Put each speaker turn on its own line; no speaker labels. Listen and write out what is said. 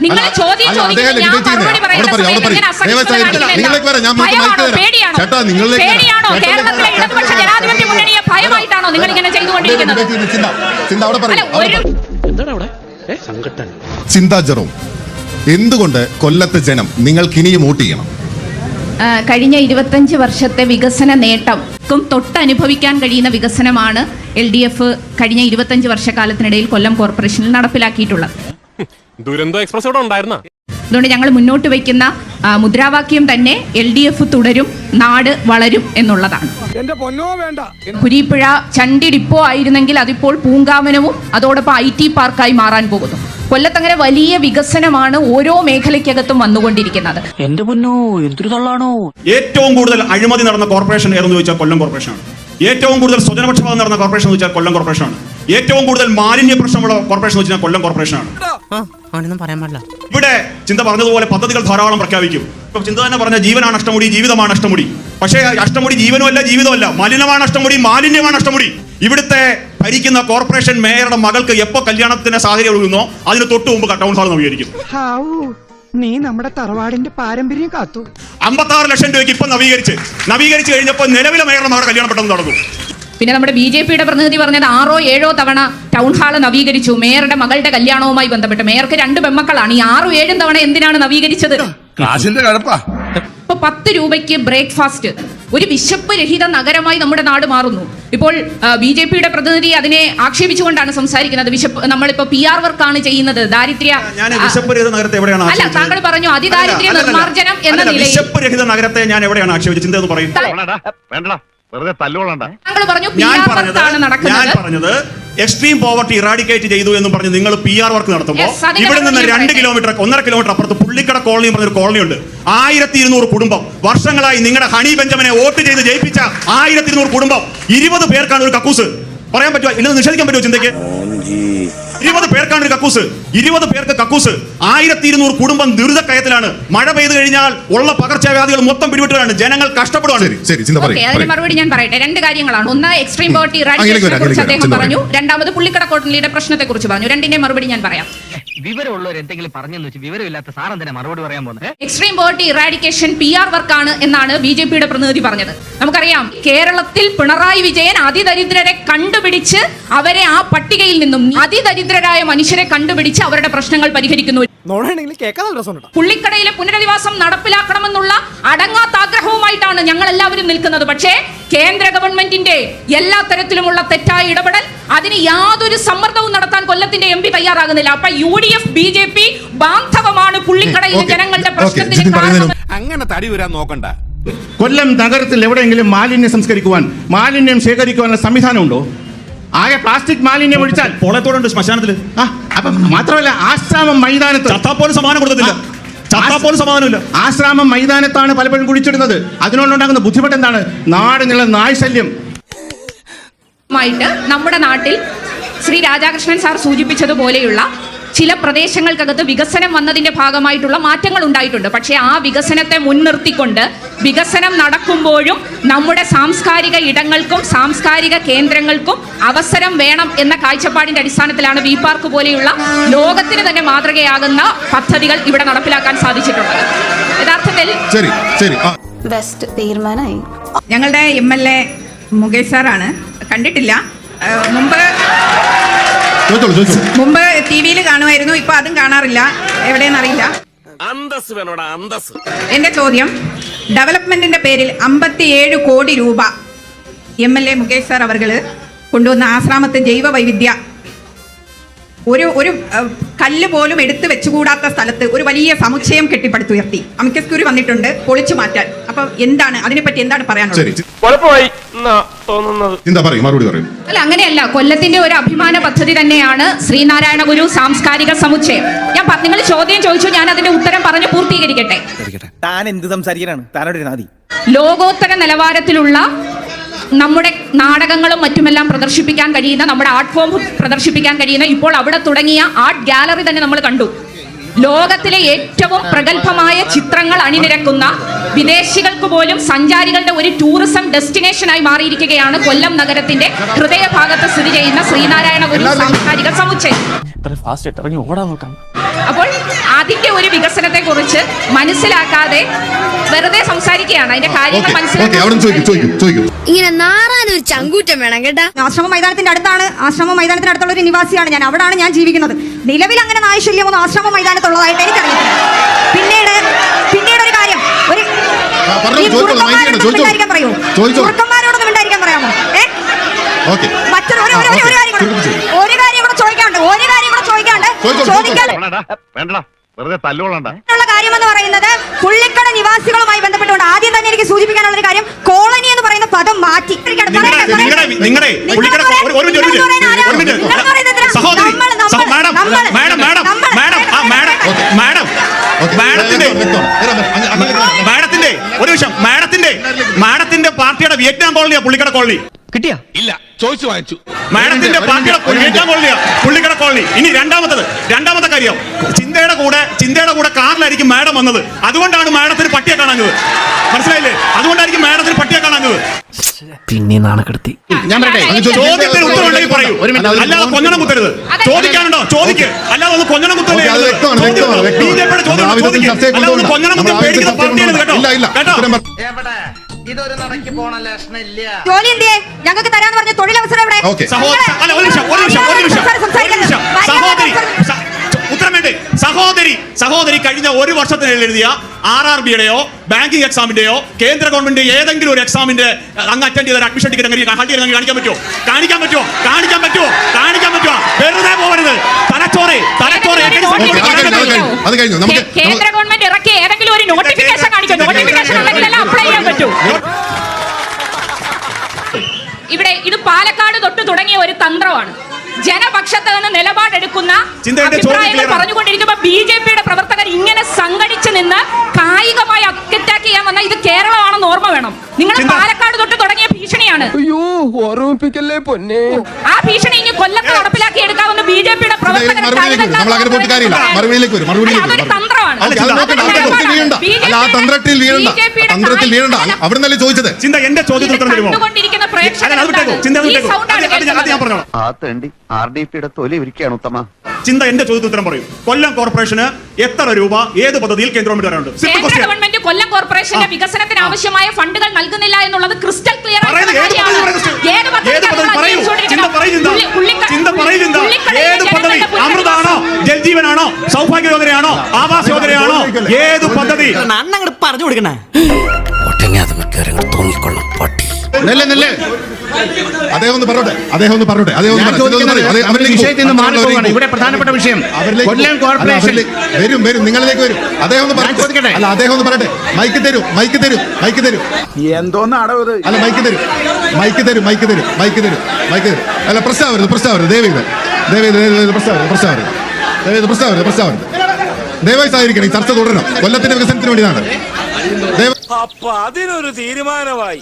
അല്ല,
ചോദ്യം ചോദിക്കുന്നത് ഞാൻ. മറുപടി. ഇങ്ങനെ. പേടിയാണോ? പേടിയാണോ? കേരളത്തിലെ ഇടതുപക്ഷ ജനാധിപത്യ മുന്നണിയെ ഭയമായിട്ടാണോ നിങ്ങൾ ഇങ്ങനെ ചെയ്തുകൊണ്ടിരിക്കുന്നത്?
ചിന്ത ജെറോം എന്തുകൊണ്ട് കൊല്ലത്തെ ജനം നിങ്ങൾക്ക് ഇനിയും വോട്ട് ചെയ്യണം?
കഴിഞ്ഞ ഇരുപത്തഞ്ച് വർഷത്തെ വികസന നേട്ടം തൊട്ടനുഭവിക്കാൻ കഴിയുന്ന വികസനമാണ് എൽ ഡി എഫ് കഴിഞ്ഞ ഇരുപത്തഞ്ച് വർഷക്കാലത്തിനിടയിൽ കൊല്ലം കോർപ്പറേഷനിൽ നടപ്പിലാക്കിയിട്ടുള്ളത്.
ദുരന്തോ എക്സ്പ്രസ് ഇവിടെ ഉണ്ടായിരുന്ന?
അതുകൊണ്ട് ഞങ്ങൾ മുന്നോട്ട് വയ്ക്കുന്ന മുദ്രാവാക്യം തന്നെ എൽ ഡി എഫ് തുടരും നാട് വളരും എന്നുള്ളതാണ്. കുരിപ്പുഴ ചണ്ടി ഡിപ്പോ ആയിരുന്നെങ്കിൽ അതിപ്പോൾ പൂങ്കാവനവും അതോടൊപ്പം ഐ ടി പാർക്കായി മാറാൻ പോകുന്നു. കൊല്ലത്തങ്ങനെ വലിയ വികസനമാണ് ഓരോ മേഖലയ്ക്കകത്തും വന്നുകൊണ്ടിരിക്കുന്നത്.
എന്റെ പൊന്നോ എന്തൊരു തള്ളാണോ?
ഏറ്റവും കൂടുതൽ അഴിമതി നടന്ന കോർപ്പറേഷൻ ഏതെന്ന് ചോദിച്ചാൽ കൊല്ലം കോർപ്പറേഷനാണ് ഏറ്റവും കൂടുതൽ സ്വജനപക്ഷപാതം നടന്ന കോർപ്പറേഷൻ എന്ന് വെച്ചാൽ കൊല്ലം കോർപ്പറേഷനാണ് ഏറ്റവും കൂടുതൽ മാലിന്യ പ്രശ്നമുള്ള കോർപ്പറേഷൻ വെച്ചാൽ കൊല്ലം കോർപ്പറേഷനാണ്
അവനൊന്നും പറയാൻ പാടില്ല.
ഇവിടെ ചിന്ത പറഞ്ഞതുപോലെ പദ്ധതികൾ ധാരാളം പ്രഖ്യാപിക്കും. ഇപ്പൊ ചിന്ത തന്നെ പറഞ്ഞ ജീവനാണ് അഷ്ടമുടി ജീവിതമാണ് അഷ്ടമുടി. പക്ഷേ അഷ്ടമുടി ജീവനുമല്ല ജീവിതമല്ല. മലിനമാണ് അഷ്ടമുടി മാലിന്യമാണ് അഷ്ടമുടി. ഇവിടുത്തെ ഭരിക്കുന്ന കോർപ്പറേഷൻ മേയറുടെ മകൾക്ക് എപ്പോ കല്യാണത്തിന് സാഹചര്യം ഒഴുകുന്നോ അതിന് തൊട്ട് മുമ്പ് ടൗൺ ഹാൾ നവീകരിക്കും
നീ നമ്മുടെ തറവാടിന്റെ പാരമ്പര്യം കാത്തു.
അമ്പത്താറ് ലക്ഷം രൂപയ്ക്ക് ഇപ്പൊ നവീകരിച്ച്. നവീകരിച്ച് കഴിഞ്ഞപ്പോൾ നിലവിലെ മേയറുടെ മകളുടെ കല്യാണം പെട്ടെന്ന് നടന്നു.
പിന്നെ നമ്മുടെ ബി ജെ പിയുടെ പ്രതിനിധി പറഞ്ഞത് ആറോ ഏഴോ തവണ ടൗൺ ഹാൾ നവീകരിച്ചു. മേയറുടെ മകളുടെ കല്യാണവുമായി ബന്ധപ്പെട്ട് മേയർക്ക് രണ്ട് പെമ്മക്കളാണ്. ഈ ആറും ഏഴും തവണ എന്തിനാണ് നവീകരിച്ചത്? ഇപ്പൊ പത്ത് രൂപയ്ക്ക് ബ്രേക്ക്ഫാസ്റ്റ് ഒരു വിശപ്പ് രഹിത നഗരമായി നമ്മുടെ നാട് മാറുന്നു. ഇപ്പോൾ ബി ജെ പിയുടെ പ്രതിനിധി അതിനെ ആക്ഷേപിച്ചുകൊണ്ടാണ് സംസാരിക്കുന്നത്. വിശപ്പ് നമ്മളിപ്പോ പി ആർ വർക്കാണ് ചെയ്യുന്നത്. ദാരിദ്ര്യ
ഞാൻ വിശപ്പ് രഹിത നഗരത്തെ എവിടെയാണ്
അല്ല? താങ്കൾ പറഞ്ഞു അതിദാരിദ്ര്യ
നിർമാർജനം
നിർമ്മാർജനം എന്ന നിലയിൽ.
വിശപ്പ് രഹിത നഗരത്തെ ഞാൻ എവിടെയാണ് ആക്ഷേപിച്ചത്?
വെറുതെ തല്ലുകൊള്ളണ്ട.
താങ്കൾ പറഞ്ഞു പി
ഞാൻ
ആർ
പറഞ്ഞത്
വർക്കാണ്
ഞാൻ
നടക്കുന്നത്.
പറഞ്ഞത് എക്സ്ട്രീം പോവർട്ടി ഇറാഡിക്കേറ്റ് ചെയ്തു എന്ന് പറഞ്ഞ് നിങ്ങൾ പി ആർ വർക്ക് നടത്തുമ്പോൾ
Yes,
ഇവിടെ നിന്ന് രണ്ട്. കിലോമീറ്റർ ഒന്നര കിലോമീറ്റർ അപ്പുറത്ത് പുള്ളിക്കട കോളനി പറഞ്ഞൊരു കോളനി ഉണ്ട്. ആയിരത്തി ഇരുന്നൂറ് കുടുംബം. വർഷങ്ങളായി നിങ്ങളുടെ ഹണി ബെഞ്ചമിനെ വോട്ട് ചെയ്ത് ജയിപ്പിച്ച ആയിരത്തി ഇരുന്നൂറ് കുടുംബം. ഇരുപത് പേർക്കാണ് ഒരു കക്കൂസ്. പറയാൻ പറ്റുമോ? ഇല്ലെന്ന് നിഷേധിക്കാൻ പറ്റുമോ ചിന്തയ്ക്ക്? ഇരുപത് പേർക്കാണ് ഒരു കക്കൂസ്. ഇരുപത് പേർക്ക് കക്കൂസ്. ആയിരത്തി ഇരുന്നൂറ് കുടുംബം ദുരിതക്കയത്തിലാണ്. മഴ പെയ്തു കഴിഞ്ഞാൽ ഉള്ള പകർച്ചവ്യാധികൾ മൊത്തം പിടിപെട്ടുകയാണ് ജനങ്ങൾ കഷ്ടപ്പെടുകയാണ്
പറയും
മറുപടി ഞാൻ പറയട്ടെ. രണ്ട് കാര്യങ്ങളാണ്. ഒന്ന് എക്സ്ട്രീം പോവർട്ടി
അങ്ങനെയൊക്കെ
ഇറാഡിക്കേഷനെ കുറിച്ച് അദ്ദേഹം പറഞ്ഞു. രണ്ടാമത് പുള്ളിക്കട കോട്ടലിയുടെ പ്രശ്നത്തെ കുറിച്ച് പറഞ്ഞു. രണ്ടിന്റെ മറുപടി ഞാൻ പറയാം.
വിവരമുള്ളവർ എന്തെങ്കിലും പറഞ്ഞെന്ന് വെച്ച് വിവരമില്ലാത്ത സാറെന്തിനാ മറുപടി പറയാൻ പോകുന്നത്?
Extreme poverty eradication P R വർക്കാണ് എന്നാണ് ബി ജെ പിയുടെ പ്രതിനിധി പറഞ്ഞത്. നമുക്കറിയാം കേരളത്തിൽ പിണറായി വിജയൻ അതിദരിദ്രരെ കണ്ടുപിടിച്ച് അവരെ ആ പട്ടികയിൽ നിന്നും അതിദരിദ്രരായ മനുഷ്യരെ കണ്ടുപിടിച്ച് അവരുടെ പ്രശ്നങ്ങൾ പരിഹരിക്കുന്നു. പുള്ളിക്കടയിലെ പുനരധിവാസം നടപ്പിലാക്കണമെന്നുള്ള അടങ്ങാത്ത ആഗ്രഹവുമായിട്ടാണ് ഞങ്ങൾ എല്ലാവരും നിൽക്കുന്നത്. പക്ഷേ കേന്ദ്ര ഗവൺമെന്റിന്റെ എല്ലാ തരത്തിലുമുള്ള തെറ്റായ ഇടപെടൽ അതിന് യാതൊരു സമ്മർദ്ദവും നടത്താൻ കൊല്ലത്തിന്റെ എം പി തയ്യാറാകുന്നില്ല. അപ്പൊ U D F B J P ബാന്ധവമാണ് പുള്ളിക്കടയിലെ ജനങ്ങളുടെ പ്രശ്നത്തിന് കാരണം.
അങ്ങനെ തടി വരാൻ നോക്കണ്ട.
കൊല്ലം നഗരത്തിൽ എവിടെയെങ്കിലും മാലിന്യം സംസ്കരിക്കുവാൻ മാലിന്യം ശേഖരിക്കുവാനുള്ള സംവിധാനമുണ്ടോ? ആകെ പ്ലാസ്റ്റിക് മാലിന്യം ഒഴിച്ചാൽ? പോളത്തോടുണ്ട് ശ്മശാനത്തിൽ അപ്പൊ മാത്രമല്ല ആശ്രാമം മൈതാനത്ത്. ചത്താപ്പോലും സമാനം കൊടുത്തില്ല ചത്താപ്പോലും സമാനമില്ല ആശ്രാമം മൈതാനത്താണ് പലപ്പോഴും കുടിച്ചിടുന്നത് അതിനോടുണ്ടാകുന്ന ബുദ്ധിമുട്ട് എന്താണ്? നാടിനുള്ള നായ് ശല്യം
നമ്മുടെ നാട്ടിൽ ശ്രീ രാധാകൃഷ്ണൻ സാർ സൂചിപ്പിച്ചതുപോലെയുള്ള ചില പ്രദേശങ്ങൾക്കകത്ത് വികസനം വന്നതിന്റെ ഭാഗമായിട്ടുള്ള മാറ്റങ്ങൾ ഉണ്ടായിട്ടുണ്ട്. പക്ഷേ ആ വികസനത്തെ മുൻനിർത്തിക്കൊണ്ട് വികസനം നടക്കുമ്പോഴും നമ്മുടെ സാംസ്കാരിക ഇടങ്ങൾക്കും സാംസ്കാരിക കേന്ദ്രങ്ങൾക്കും അവസരം വേണം എന്ന കാഴ്ചപ്പാടിന്റെ അടിസ്ഥാനത്തിലാണ് വി പാർക്ക് പോലെയുള്ള ലോകത്തിന് തന്നെ മാതൃകയാകുന്ന പദ്ധതികൾ ഇവിടെ നടപ്പിലാക്കാൻ സാധിച്ചിട്ടുള്ളത്. യഥാർത്ഥത്തിൽ
ബെസ്റ്റ് തീരുമാനമായി.
ഞങ്ങളുടെ എം എൽ എ മുകേഷ് സാറാണ്. കണ്ടിട്ടില്ല. മുമ്പ് മുമ്പ് ടി വിയിൽ കാണുമായിരുന്നു ഇപ്പൊ അതും കാണാറില്ല. എവിടെയെന്നറിയില്ല
അന്തസ് വേണോടാ അന്തസ്
എന്റെ ചോദ്യം ഡെവലപ്മെന്റിന്റെ പേരിൽ അമ്പത്തിയേഴ് കോടി രൂപ M L A Mukesh sir അവർ കൊണ്ടുവന്ന ആശ്രാമത്തെ ജൈവ വൈവിധ്യ ഒരു ഒരു കല്ല് പോലും എടുത്തു വെച്ചുകൂടാത്ത സ്ഥലത്ത് ഒരു വലിയ സമുച്ചയം കെട്ടിപ്പടുത്തുയർത്തി. അമിക്കസ് ക്യൂരി വന്നിട്ടുണ്ട് പൊളിച്ചു മാറ്റാൻ. അപ്പൊ എന്താണ് അതിനെപ്പറ്റി എന്താണ് പറയാനുള്ളത്?
പറയും മറുപടി പറയും.
അല്ല അങ്ങനെയല്ല കൊല്ലത്തിന്റെ ഒരു അഭിമാന പദ്ധതി തന്നെയാണ് ശ്രീനാരായണ ഗുരു സാംസ്കാരിക സമുച്ചയം. ഞാൻ നിങ്ങൾ ചോദ്യം ചോദിച്ചു ഞാൻ അതിന്റെ ഉത്തരം പറഞ്ഞ് പൂർത്തീകരിക്കട്ടെ?
താൻ എന്ത് സംസാരിക്കാനാണ്? താനോട് നാദി.
ലോകോത്തര നിലവാരത്തിലുള്ള നമ്മുടെ നാടകങ്ങളും മറ്റുമെല്ലാം പ്രദർശിപ്പിക്കാൻ കഴിയുന്ന നമ്മുടെ ആർട്ട് ഫോം പ്രദർശിപ്പിക്കാൻ കഴിയുന്ന ഇപ്പോൾ അവിടെ തുടങ്ങിയ ആർട്ട് ഗാലറി തന്നെ നമ്മൾ കണ്ടു. ലോകത്തിലെ ഏറ്റവും പ്രഗത്ഭമായ ചിത്രങ്ങൾ അണിനിരക്കുന്ന വിദേശികൾക്ക് പോലും സഞ്ചാരികളുടെ ഒരു ടൂറിസം ഡെസ്റ്റിനേഷനായി മാറിയിരിക്കുകയാണ് കൊല്ലം നഗരത്തിന്റെ ഹൃദയഭാഗത്ത് സ്ഥിതി ചെയ്യുന്ന ശ്രീനാരായണ ഗുരു സാംസ്കാരിക സമുച്ചയം. അപ്പോൾ അതിന്റെ ഒരു വികസനത്തെ കുറിച്ച് മനസ്സിലാക്കാതെ വെറുതെ സംസാരിക്കുകയാണ്. അതിന്റെ കാര്യങ്ങൾ മനസ്സിലാക്കി
ഇങ്ങനെ നാറാനൊരു ചങ്കൂറ്റം വേണം കേട്ടാ.
ആശ്രമ മൈതാനത്തിന്റെ അടുത്താണ്. ആശ്രമ മൈതാനത്തിന്റെ അടുത്തുള്ള ഒരു നിവാസിയാണ് ഞാൻ. അവിടാണ് ഞാൻ ജീവിക്കുന്നത്. നിലവിൽ അങ്ങനെ നായശല്യമൊന്നും ആശ്രമ മൈതാനത്തുള്ളതായിട്ട് എനിക്കറിയില്ല പിന്നീട് പിന്നീട് ഒരു കാര്യം ഒരു
ആ, പറഞ്ഞോ,
ഈ
ചോദിച്ചോളൂ,
കുറുക്കന്മാരോടൊന്നും
മൈക്കിലുണ്ട്, ചോദിച്ചോളൂ.
മിണ്ടാതിരിക്കാൻ പറയൂ
ചോദിച്ചോളൂ.
കുറുക്കന്മാരോടൊന്നും മിണ്ടായിരിക്കാൻ പറയാമോ ഏ
ഓക്കെ
മറ്റൊരു ഒരു ഒരു- ഒരു- ഒരു കാര്യം ഒരു കാര്യം കൂടെ ചോദിക്കാണ്ട് ഒരു കാര്യം കൂടെ ചോദിക്കാണ്ട്
ചോദിച്ചോളൂ,
ചോദിക്കാൻ
വേണ്ടടാ. വെറുതെ തല്ലുകൊള്ളണ്ട.
കാര്യം എന്ന് പറയുന്നത് പുള്ളിക്കട നിവാസികളുമായി ബന്ധപ്പെട്ടുകൊണ്ട് ആദ്യം തന്നെ എനിക്ക് സൂചിപ്പിക്കാനുള്ള ഒരു കാര്യം. കോളനി എന്ന് പറയുന്ന പദം മാറ്റി.
സഹോദരി. Madam madam madam madam madam madam
okay
മാഡത്തിന്റെ
വ്യക്തമാണ്. വരാം, വരാം. അങ്ങ് അങ്ങ് വരാം.
മാഡത്തിന്റെ ഒരു നിമിഷം മാഡത്തിന്റെ മാഡത്തിന്റെ പാർട്ടിയുടെ വിയറ്റ്നാം കോളനിയാ പുള്ളിക്കട കോളനി.
കിട്ടിയാ?
ഇല്ല ചോദിച്ചു വാങ്ങിച്ചു.
മാഡത്തിന്റെ പാർട്ടിയുടെ വിയറ്റ്നാം കോളനിയാ പുള്ളിക്കട കോളനി. ഇനി രണ്ടാമത്തത് രണ്ടാമത്തെ കാര്യം. ചിന്തയുടെ കൂടെ ചിന്തയുടെ കൂടെ കാറിലായിരിക്കും മാഡം വന്നത്. അതുകൊണ്ടാണ് മാഡത്തിന് പട്ടിയെ കാണാഞ്ഞത്. മനസ്സിലായില്ലേ? അതുകൊണ്ടായിരിക്കും മാഡത്തിന് പട്ടിയെ കാണാഞ്ഞത്.
പിന്നെ നാണക്കെടുത്തി.
ഞാൻ പറയട്ടെ
ചോദ്യത്തിന് ഉത്തരം ഉണ്ടെങ്കിൽ പറയൂ. അല്ലാതെ കൊഞ്ഞണം കുത്തരുത്. ചോദിക്കാനുണ്ടോ? ചോദിക്ക്. അല്ലാതെ ഒന്ന് കൊഞ്ഞണം കുത്തല്ലേ
ബി ജെ.
ബിജെപിയുടെ ചോദ്യം കൊഞ്ഞണം കുത്തി പേടിക്കുന്ന പാർട്ടിയാണ് കേട്ടോ
ഇല്ല, ഇല്ല.
കേട്ടോ?
ഇതൊരു നടക്കി പോണ
ജോലി ഞങ്ങൾക്ക് തരാന്ന് പറഞ്ഞ തൊഴിലവസരം ഇവിടെ
ഓക്കേ.
സഹോദരി അല്ല ഒരു നിമിഷം ഒരു നിമിഷം ഒരു നിമിഷം. ഒരു നിമിഷം. സഹോദരി സ- ഉത്തരം വേണ്ടേ? സഹോദരി സഹോദരി കഴിഞ്ഞ ഒരു വർഷത്തിനിടയിൽ എഴുതിയ ആർ ആർ ബിയുടെയോ ബാങ്കിങ് എക്സാമിന്റെയോ കേന്ദ്ര ഗവൺമെന്റ് ഏതെങ്കിലും ഒരു എക്സാമിന്റെ അങ്ങ് അറ്റൻഡ് ചെയ്ത അഡ്മിഷൻ ടിക്കറ്റ് അങ്ങനെ ഹാൾ ടിക്കറ്റ് കാണിക്കാൻ പറ്റുമോ? കാണിക്കാൻ പറ്റുമോ? കാണിക്കാൻ പറ്റുമോ? കാണിക്കാൻ പറ്റുമോ? വെറുതെ പോകരുത് തലച്ചോറേ തലച്ചോറേ.
ഓക്കെ,
അത് കഴിഞ്ഞു, അത് കഴിഞ്ഞു, നമുക്ക്
കേ- കേന്ദ്ര ഗവൺമെന്റ് ഇറക്കിയ ഏതെങ്കിലും ഒരു നോട്ടിഫിക്കേഷൻ തന്ത്രമാണ്. ജനപക്ഷത്ത് നിന്ന് നിലപാടെടുക്കുന്ന അഭിപ്രായങ്ങൾ
പറഞ്ഞുകൊണ്ടിരിക്കുമ്പോൾ
പറഞ്ഞുകൊണ്ടിരിക്കുമ്പോ ബി ജെ പിയുടെ പ്രവർത്തകർ ഇങ്ങനെ സംഘടിച്ച് നിന്ന് കായികമായി അറ്റാക്ക് ചെയ്യാൻ വന്ന ഇത് കേരളമാണെന്ന് ഓർമ്മ വേണം. നിങ്ങൾ പാലക്കാട് തൊട്ട് തുടങ്ങിയ ഭീഷണിയാണ്.
അയ്യോ ഓർമ്മിപ്പിക്കല്ലേ പൊന്നെ?
ആ ഭീഷണി ഇനി കൊല്ലത്ത് നടപ്പിലാക്കി എടുക്കാവുന്ന ബി ജെ പിയുടെ പ്രവർത്തകർ
നമ്മൾ അങ്ങനെ പോയിട്ട് കാര്യമില്ല മറുപടിയിലേക്ക് വരും. മറുപടിയിലേക്ക് വരും.
തന്ത്രമാണ്.
അല്ല ആ തന്ത്രത്തിൽ വീഴണ്ട തന്ത്രത്തിൽ വീഴണ്ട. അവിടെ നിന്നല്ലേ ചോദിച്ചത്?
ചിന്ത എന്റെ ചോദ്യത്തിന് ഉത്തരം തരുമോ? ചിന്ത എന്റെ ചോദ്യത്തിന് ഉത്തരം പറയും. കൊല്ലം കോർപ്പറേഷന് എത്ര രൂപ ഏത് പദ്ധതിയിൽ കേന്ദ്ര തരാനുണ്ട് സിമ്പിൾ
കേന്ദ്ര
ക്വസ്റ്റ്യൻ
ഗവൺമെന്റ് കൊല്ലം കോർപ്പറേഷന്റെ വികസനത്തിന് ആവശ്യമായ ഫണ്ടുകൾ നൽകുന്നില്ല എന്നുള്ളത് ക്രിസ്റ്റൽ ക്ലിയർ
പറയുന്നത് ഏത് പദ്ധതി പറയുന്നത്? ഏത് പദ്ധതി പറയൂ ചിന്ത പറയൂ ചിന്ത ചിന്ത പറയൂ ചിന്ത ഏത് പദ്ധതി അമൃതാണോ ജൽജീവനാണോ സൗഭാഗ്യ യോജനയാണോ ആവാസ് യോജനയാണോ ഏത് പദ്ധതി?
അണ്ണങ്ങട് പറഞ്ഞു കൊടുക്കണേ.
തോന്നിക്കൊള്ളും പട്ടി.
നെല്ല് നെല്ല്. അദ്ദേഹം ഒന്ന് പറഞ്ഞോട്ടെ അദ്ദേഹം ഒന്ന് പറഞ്ഞോട്ടെ അദ്ദേഹം ഒന്ന്.
വിഷയത്തിൽ നിന്ന്. ഇവിടെ പ്രധാനപ്പെട്ട വിഷയം.
അവരിലേക്ക്
കൊല്ലം കോർപ്പറേഷൻ-
വരും വരും നിങ്ങളിലേക്ക് വരും. അദ്ദേഹം ഒന്ന് അല്ല അദ്ദേഹം ഒന്ന് പറയട്ടെ. മൈക്ക് തരൂ മൈക്ക് തരൂ മൈക്ക് തരൂ.
എന്തോന്നാടോ ഇത്
അല്ല മൈക്ക് തരും. മൈക്ക് തരും മൈക്ക് തരും മൈക്ക് തരും മൈക്ക് തരും. അല്ല പ്രശ്നമാവരുത് പ്രശ്നമാവരുത് ദയവേത് ദയവേത് ദയവേത് പ്രശ്നമാവരുത് പ്രശ്നമാവരുത് പ്രശ്നമാവരുത് ദയവായി സഹകരിക്കണം ഈ ചർച്ച തുടരണം. കൊല്ലത്തിന്റെ വികസനത്തിന് വേണ്ടിയാണ്
അപ്പൊ അതിനൊരു തീരുമാനമായി.